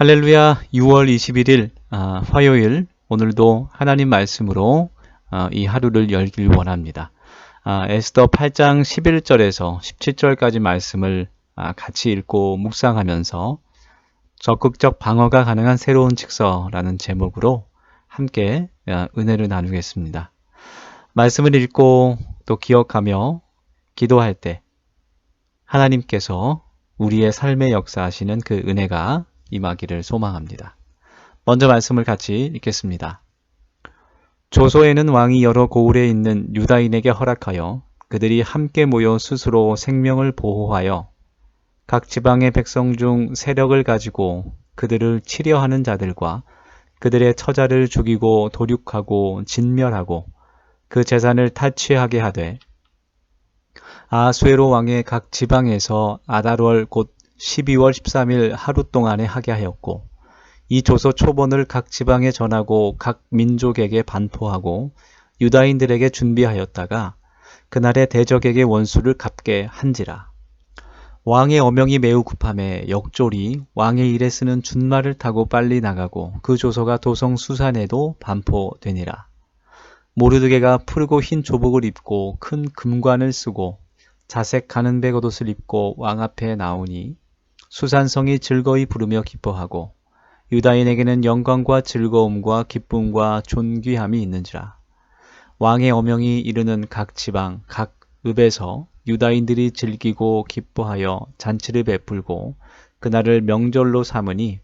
할렐루야 6월 21일 아, 화요일 오늘도 하나님 말씀으로 아, 이 하루를 열길 원합니다. 아, 에스더 8장 11절에서 17절까지 말씀을 아, 같이 읽고 묵상하면서 적극적 방어가 가능한 새로운 직서라는 제목으로 함께 아, 은혜를 나누겠습니다. 말씀을 읽고 또 기억하며 기도할 때 하나님께서 우리의 삶에 역사하시는 그 은혜가 임하기를 소망합니다. 먼저 말씀을 같이 읽겠습니다. 조소에는 왕이 여러 고을에 있는 유다인에게 허락하여 그들이 함께 모여 스스로 생명을 보호하여 각 지방의 백성 중 세력을 가지고 그들을 치려하는 자들과 그들의 처자를 죽이고 도륙하고 진멸하고 그 재산을 탈취하게 하되 아수에로 왕의 각 지방에서 아달월 곧 12월 13일 하루 동안에 하게 하였고 이 조서 초본을 각 지방에 전하고 각 민족에게 반포하고 유다인들에게 준비하였다가 그날에 대적에게 원수를 갚게 한지라. 왕의 어명이 매우 급함에 역졸이 왕의 일에 쓰는 준말을 타고 빨리 나가고 그 조서가 도성 수산에도 반포되니라. 모르드게가 푸르고 흰 조복을 입고 큰 금관을 쓰고 자색 가는 백옷을 입고 왕 앞에 나오니 수산성이 즐거이 부르며 기뻐하고 유다인에게는 영광과 즐거움과 기쁨과 존귀함이 있는지라. 왕의 어명이 이르는 각 지방, 각 읍에서 유다인들이 즐기고 기뻐하여 잔치를 베풀고 그날을 명절로 삼으니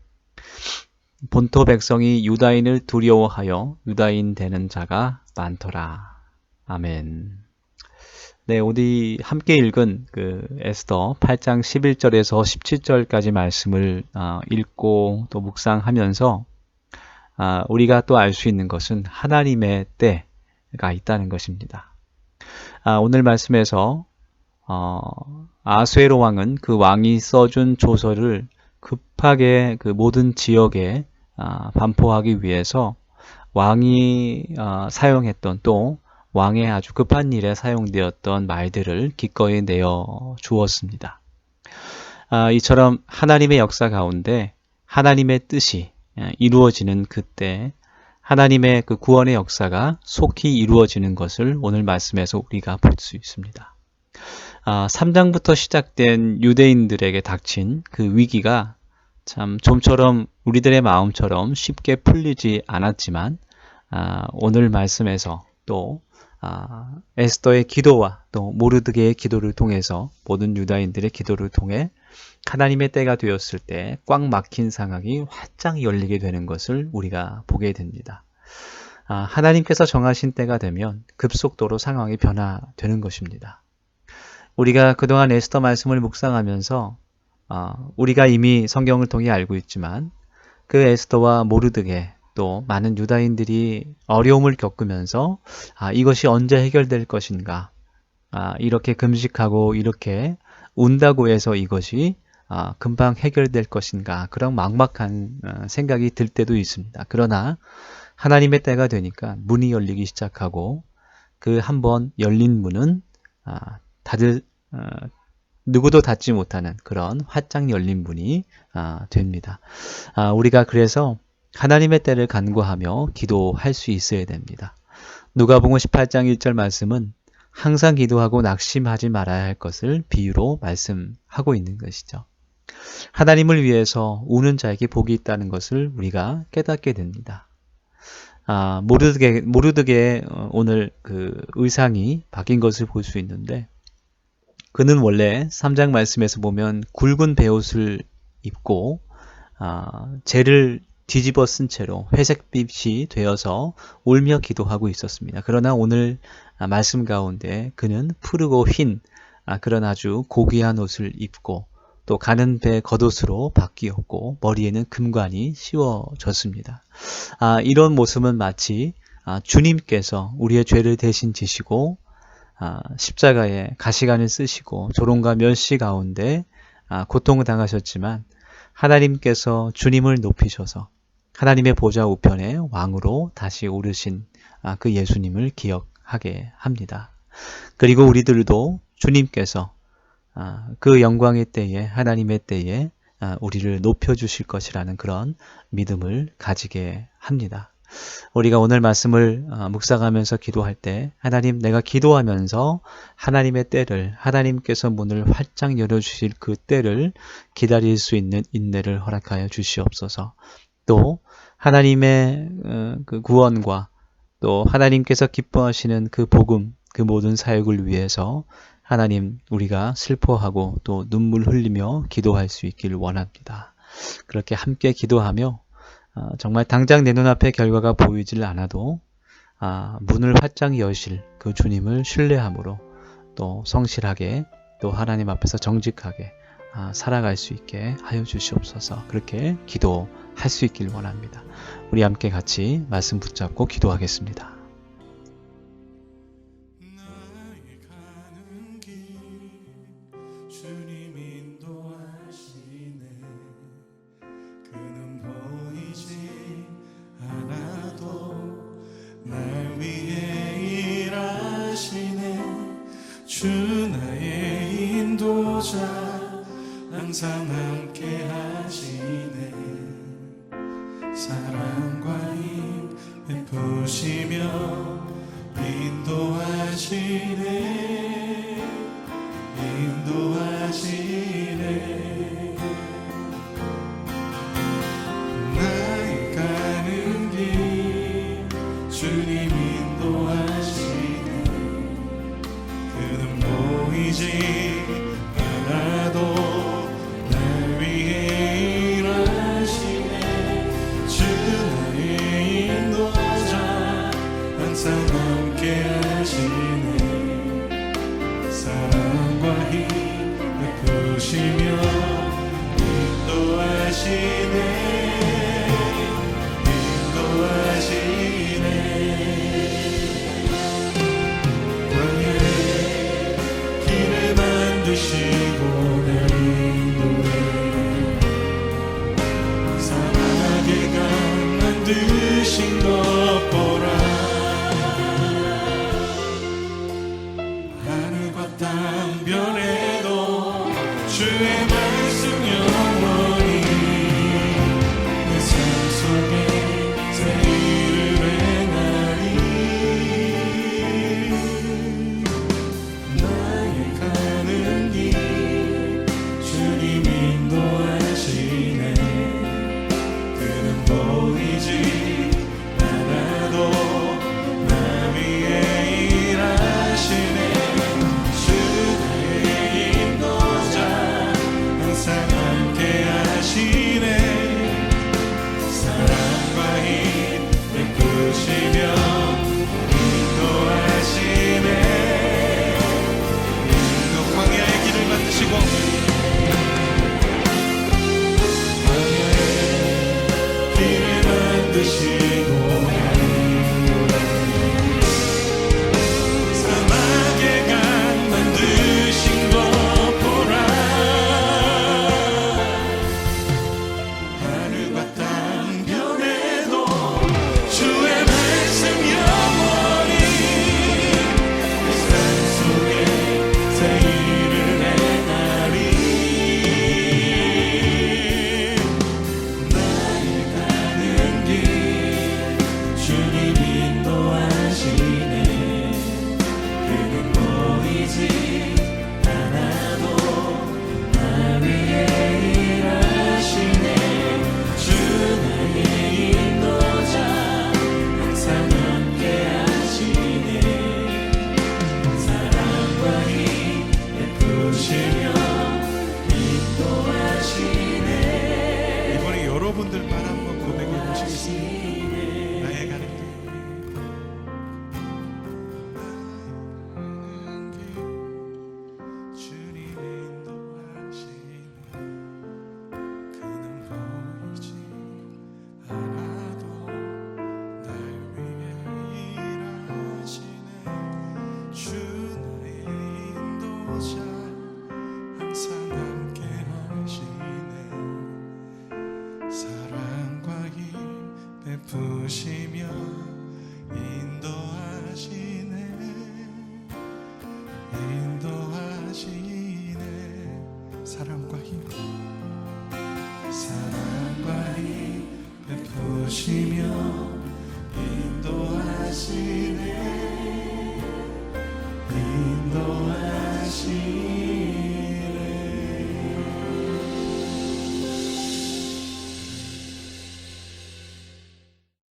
본토 백성이 유다인을 두려워하여 유다인 되는 자가 많더라. 아멘. 네, 우리 함께 읽은 그 에스더 8장 11절에서 17절까지 말씀을 어, 읽고 또 묵상하면서 아, 우리가 또 알 수 있는 것은 하나님의 때가 있다는 것입니다. 아, 오늘 말씀에서 어, 아수에로 왕은 그 왕이 써준 조서를 급하게 그 모든 지역에 아, 반포하기 위해서 왕이 어, 사용했던 또 왕의 아주 급한 일에 사용되었던 말들을 기꺼이 내어 주었습니다. 아, 이처럼 하나님의 역사 가운데 하나님의 뜻이 예, 이루어지는 그때 하나님의 그 구원의 역사가 속히 이루어지는 것을 오늘 말씀에서 우리가 볼 수 있습니다. 아, 3장부터 시작된 유대인들에게 닥친 그 위기가 참 좀처럼 우리들의 마음처럼 쉽게 풀리지 않았지만 아, 오늘 말씀에서 또 아, 에스더의 기도와 또 모르드게의 기도를 통해서 모든 유다인들의 기도를 통해 하나님의 때가 되었을 때 꽉 막힌 상황이 활짝 열리게 되는 것을 우리가 보게 됩니다. 아, 하나님께서 정하신 때가 되면 급속도로 상황이 변화되는 것입니다. 우리가 그동안 에스더 말씀을 묵상하면서 어, 우리가 이미 성경을 통해 알고 있지만 그 에스더와 모르드게 또 많은 유다인들이 어려움을 겪으면서 아, 이것이 언제 해결될 것인가 아, 이렇게 금식하고 이렇게 운다고 해서 이것이 아, 금방 해결될 것인가 그런 막막한 어, 생각이 들 때도 있습니다. 그러나 하나님의 때가 되니까 문이 열리기 시작하고 그 한번 열린 문은 아, 다들 어, 누구도 닫지 못하는 그런 활짝 열린 문이 아, 됩니다. 아, 우리가 그래서 하나님의 때를 간구하며 기도할 수 있어야 됩니다. 누가복음 18장 1절 말씀은 항상 기도하고 낙심하지 말아야 할 것을 비유로 말씀하고 있는 것이죠. 하나님을 위해서 우는 자에게 복이 있다는 것을 우리가 깨닫게 됩니다. 아, 모르드게, 모르드게 어, 오늘 그 의상이 바뀐 것을 볼 수 있는데, 그는 원래 3장 말씀에서 보면 굵은 베옷을 입고, 아, 죄를 뒤집어 쓴 채로 회색빛이 되어서 울며 기도하고 있었습니다. 그러나 오늘 말씀 가운데 그는 푸르고 흰 아, 그런 아주 고귀한 옷을 입고 또 가는 배 겉옷으로 바뀌었고 머리에는 금관이 씌워졌습니다. 아, 이런 모습은 마치 아, 주님께서 우리의 죄를 대신 지시고 아, 십자가에 가시관을 쓰시고 조롱과 멸시 가운데 아, 고통을 당하셨지만 하나님께서 주님을 높이셔서 하나님의 보좌 우편에 왕으로 다시 오르신 아, 그 예수님을 기억하게 합니다. 그리고 우리들도 주님께서 아, 그 영광의 때에 하나님의 때에 아, 우리를 높여주실 것이라는 그런 믿음을 가지게 합니다. 우리가 오늘 말씀을 어, 묵상하면서 기도할 때 하나님 내가 기도하면서 하나님의 때를 하나님께서 문을 활짝 열어주실 그 때를 기다릴 수 있는 인내를 허락하여 주시옵소서. 또 하나님의 어, 그 구원과 또 하나님께서 기뻐하시는 그 복음 그 모든 사역을 위해서 하나님 우리가 슬퍼하고 또 눈물 흘리며 기도할 수 있기를 원합니다. 그렇게 함께 기도하며 어, 정말 당장 내 눈앞에 결과가 보이질 않아도 아, 문을 활짝 여실 그 주님을 신뢰함으로 또 성실하게 또 하나님 앞에서 정직하게 아, 살아갈 수 있게 하여 주시옵소서 그렇게 기도할 수 있길 원합니다. 우리 함께 같이 말씀 붙잡고 기도하겠습니다. 항상 함께 하 주